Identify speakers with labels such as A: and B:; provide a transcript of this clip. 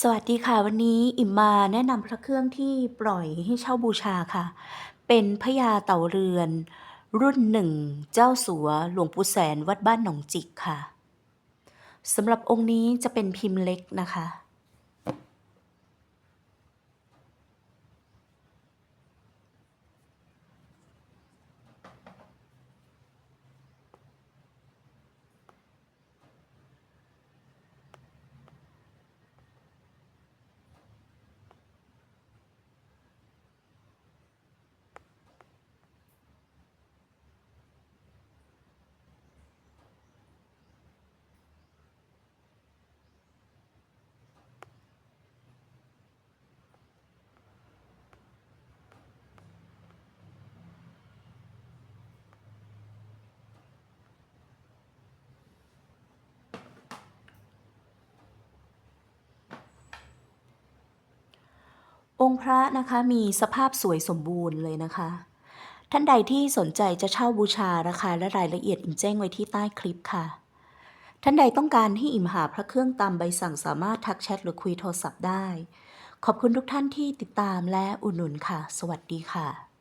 A: สวัสดีค่ะวันนี้อิ่มมาแนะนำพระเครื่องที่ปล่อยให้เช่าบูชาค่ะ เป็นพญาเต่าเรือน รุ่นหนึ่ง เจ้าสัวหลวงปู่แสนวัดบ้านหนองจิกค่ะสำหรับองค์นี้จะเป็นพิมพ์เล็กนะคะ องค์พระนะคะมีสภาพสวยสมบูรณ์เลยนะคะ ท่านใดที่สนใจจะเช่าบูชาราคาและรายละเอียดอิ่มแจ้งไว้ที่ใต้คลิปค่ะ ท่านใดต้องการให้อิ่มหาพระเครื่องตามใบสั่งสามารถทักแชทหรือคุยโทรศัพท์ได้ ขอบคุณทุกท่านที่ติดตามและอุดหนุนค่ะ สวัสดีค่ะ